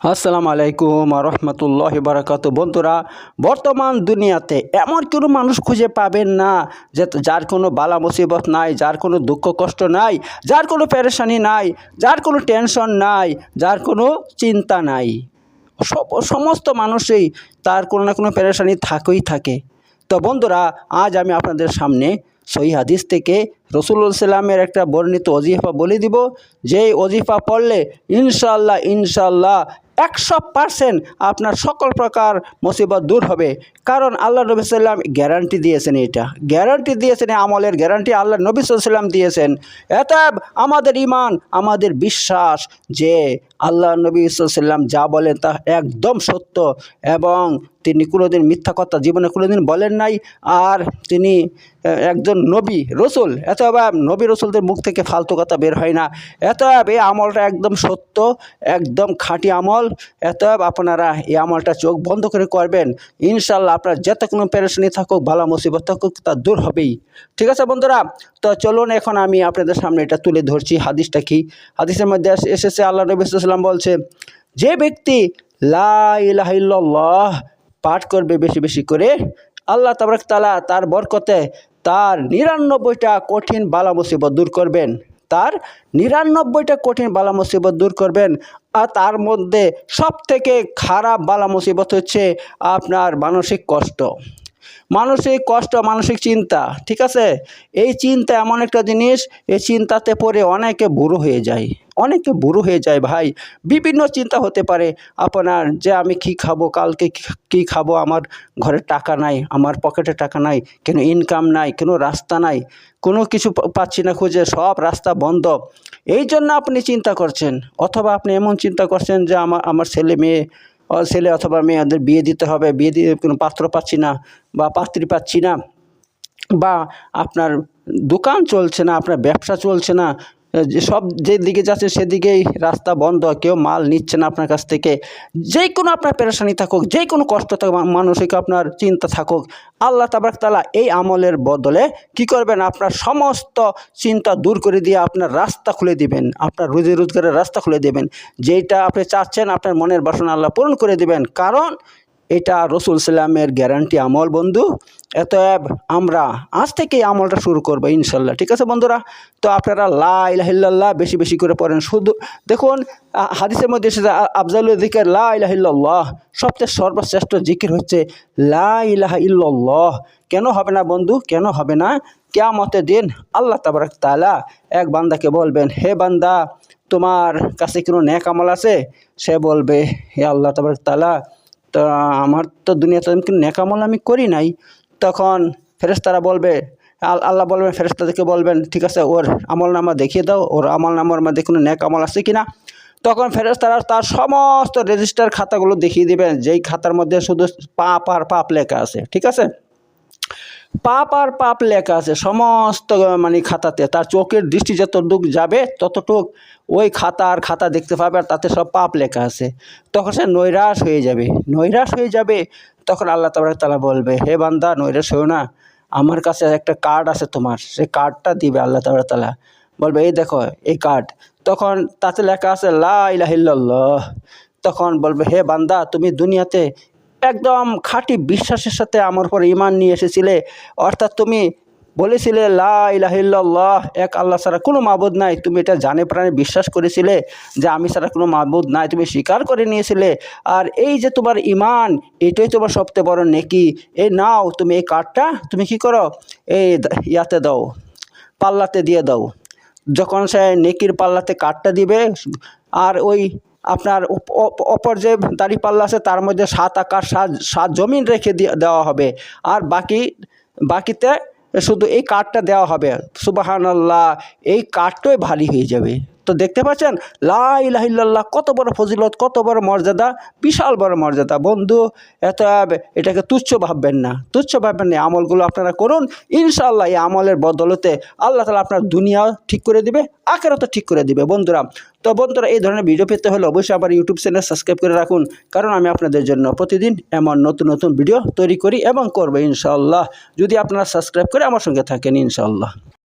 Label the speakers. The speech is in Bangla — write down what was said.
Speaker 1: আসসালামু আলাইকুম রহমতুল্লাহ বারাকাত বন্ধুরা, বর্তমান দুনিয়াতে এমন কোনো মানুষ খুঁজে পাবেন না যে যার কোনো বালা মুসিবত নাই, যার কোনো দুঃখ কষ্ট নাই, যার কোনো পেরেশানি নাই, যার কোনো টেনশন নাই, যার কোনো চিন্তা নাই। সব, সমস্ত মানুষই তার কোনো না কোনো পেরেশানি থাকেই থাকে। তো বন্ধুরা, আজ আমি আপনাদের সামনে সহি হাদিস থেকে রসুল্লাহ সাল্লামের একটা বর্ণিত অজিফা বলে দিব। যেই অজিফা পড়লে ইনশাল্লাহ ইনশাল্লাহ একশো পারসেন্ট আপনার সকল প্রকার মুসিবত দূর হবে। কারণ আল্লাহ নবী সাল্লাম গ্যারান্টি দিয়েছেন এটা। গ্যারান্টি দিয়েছেন, আমলের গ্যারান্টি আল্লাহ নবী সাল্লাম দিয়েছেন। এতএব আমাদের ইমান আমাদের বিশ্বাস যে আল্লাহ নবী সাল্লাম যা বলেন তা একদম সত্য এবং তিনি কোনোদিন মিথ্যা কথা জীবনে কোনোদিন বলেন নাই। আর তিনি একজন নবী, রসুল। এতএব নবী রসুলদের মুখ থেকে ফালতু কথা বের হয় না। এতএব এই আমলটা একদম সত্য, একদম খাঁটি আমল। এতএব আপনারা এই আমলটা চোখ বন্ধ করে করবেন। ইনশাল্লাহ আপনার যত কোনো পেরেশানি থাকুক, ভালো মুসিবত থাকুক, তা দূর হবেই। ঠিক আছে বন্ধুরা? তো চলুন এখন আমি আপনাদের সামনে এটা তুলে ধরছি হাদিসটা কি? হাদিসের মধ্যে এসেছে আল্লাহ নবী সাল্লাম বলছে, যে ব্যক্তি লা ইলাহা ইল্লাল্লাহ পাঠ করবে বেশি বেশি করে, আল্লাহ তাবারক তালা তার বরকতে তার নিরানব্বইটা কঠিন বালা মুসিবত দূর করবেন। তার নিরানব্বইটা কঠিন বালা মুসিবত দূর করবেন। আর তার মধ্যে সবথেকে খারাপ বালা মুসিবত হচ্ছে আপনার মানসিক কষ্ট। মানসিক কষ্ট, মানসিক চিন্তা, ঠিক আছে? এই চিন্তা এমন একটা জিনিস, এই চিন্তাতে পড়ে অনেকে বুড়ো হয়ে যায়। অনেকে বুড়ো হয়ে যায় ভাই। বিভিন্ন চিন্তা হতে পারে। আপনার যে আমি কি খাব, কালকে কি- খাব, আমার ঘরে টাকা নাই, আমার পকেটে টাকা নাই, কেন ইনকাম নাই, কোনো রাস্তা নাই, কোনো কিছু পাচ্ছি না খুঁজে, সব রাস্তা বন্ধ। এই জন্য আপনি চিন্তা করছেন। অথবা আপনি এমন চিন্তা করছেন যে আমার আমার ছেলে মেয়ে ছেলে অথবা মেয়েদের বিয়ে দিতে হবে, বিয়ে দিয়ে কোনো পাত্র পাচ্ছি না বা পাত্রী পাচ্ছি না বা আপনার দোকান চলছে না, আপনার ব্যবসা চলছে না সব যেদিকে যাচ্ছে সেদিকেই রাস্তা বন্ধ, কেউ মাল নিচ্ছে না আপনার কাছ থেকে। যে কোনো আপনার পেরেশানি থাকুক, যে কোনো কষ্ট থাকুক মানসিক আপনার চিন্তা থাকুক, আল্লাহ তাবারক তালা এই আমলের বদলে কি করবেন? আপনার সমস্ত চিন্তা দূর করে দিয়ে আপনার রাস্তা খুলে দিবেন। আপনার রুজি রোজগারের রাস্তা খুলে দেবেন। যেটা আপনি চাচ্ছেন, আপনার মনের বাসনা আল্লাহ পূরণ করে দিবেন। কারণ এটা রসুল সাল্লামের গ্যারান্টি আমল, বন্ধু। এতএব আমরা আজ থেকে আমলটা শুরু করব, ইনশাল্লাহ। ঠিক আছে, বন্ধুরা? তো আপনারা লা ইলাহিল্লাহ বেশি বেশি করে পড়েন। শুধু দেখুন হাদিসের মধ্যে এসেছে, আ- আফজালুল জিকের, লা ইলাহিল্লাহ সবচেয়ে সর্বশ্রেষ্ঠ জিকির হচ্ছে লা ইল্লাল্লাহ। কেন হবে না, বন্ধু? কেন হবে না? কেয়ামতের দিন আল্লাহ তাবারক তালা এক বান্দাকে বলবেন, হে বান্দা, তোমার কাছে কোনো ন্যাক আমল আছে? সে বলবে, হে আল্লাহ তাবারক তাআলা তা আমার তো দুনিয়াতে কিন্তু নেকামল আমি করি নাই। তখন ফেরেস্তারা বলবে, আল- আল্লাহ বলবেন ফেরেস্তাদেরকে বলবেন, ঠিক আছে, ওর আমল নামা দেখিয়ে দাও, ওর আমল নামার মধ্যে কোনো নেক আমল আছে কি না তখন ফেরেস্তারা তার সমস্ত রেজিস্টার খাতাগুলো দেখিয়ে দেবেন, যেই খাতার মধ্যে শুধু পাপ আর পাপ লেখা আছে, ঠিক আছে? পাপ আর পাপ লেখা আছে, সমস্ত মানে খাতাতে। তার চোখের দৃষ্টি যতটুক যাবে, ততটুক ওই খাতা আর খাতা দেখতে পাবে আর তাতে সব পাপ লেখা আছে। তখন সে নৈরাশ হয়ে যাবে। নৈরাশ হয়ে যাবে, তখন আল্লাহ তাবার তালা বলবে, হে বান্দা, নৈরাশ হয়েও না। আমার কাছে একটা কার্ড আছে তোমার। সেই কার্ডটা দিবে আল্লাহ তাবার তালা বলবে, এই দেখো, এই কার্ড তখন তাতে লেখা আছে, লা ইলাহিল্লাহ তখন বলবে, হে বান্দা, তুমি দুনিয়াতে একদম খাঁটি বিশ্বাসের সাথে আমার উপর ইমান নিয়ে এসেছিলে। অর্থাৎ তুমি বলেছিলে, লা এক আল্লাহ ছাড়া কোনো মাবুদ নাই। তুমি এটা জানে প্রাণে বিশ্বাস করেছিলে যে আমি ছাড়া কোনো মাবুদ নাই। তুমি স্বীকার করে নিয়েছিলে। আর এই যে তোমার ইমান এটাই তোমার সবচেয়ে বড় নেকি। এই নাও, তুমি এই কার্ডটা তুমি কি করো? এই ইয়াতে দাও, পাল্লাতে দিয়ে দাও। যখন সে নেকির পাল্লাতে কাঠটা দিবে, আর ওই আপনার অপ- অপ- অপর যে দাঁড়িপাল্লা আছে, তার মধ্যে সাত আকার, সাত সাত জমিন রেখে দেওয়া হবে। আর বাকি, বাকিতে শুধু এই কার্ডটা দেওয়া হবে। সুবাহান আল্লাহ এই কার্ডটাই ভারী হয়ে যাবে। তো দেখতে পাচ্ছেন? লা ইলাহিল্লাহ কত বড় ফজিলত, কত বড় মর্যাদা, বিশাল বড় মর্যাদা। বন্ধু এত এটাকে তুচ্ছ ভাববেন না। তুচ্ছ ভাববেন না আমলগুলো আপনারা করুন। ইনশাআল্লাহ এই আমলের বদলতে আল্লাহ তালা আপনার দুনিয়া ঠিক করে দিবে, আখেরাতও ঠিক করে দিবে। বন্ধুরা, তো বন্ধুরা, এই ধরনের ভিডিও পেতে হলে অবশ্যই আমার ইউটিউব চ্যানেল সাবস্ক্রাইব করে রাখুন। কারণ আমি আপনাদের জন্য প্রতিদিন এমন নতুন নতুন ভিডিও তৈরি করি এবং করব ইনশাআল্লাহ। যদি আপনারা সাবস্ক্রাইব করে আমার সঙ্গে থাকেন, ইনশাআল্লাহ।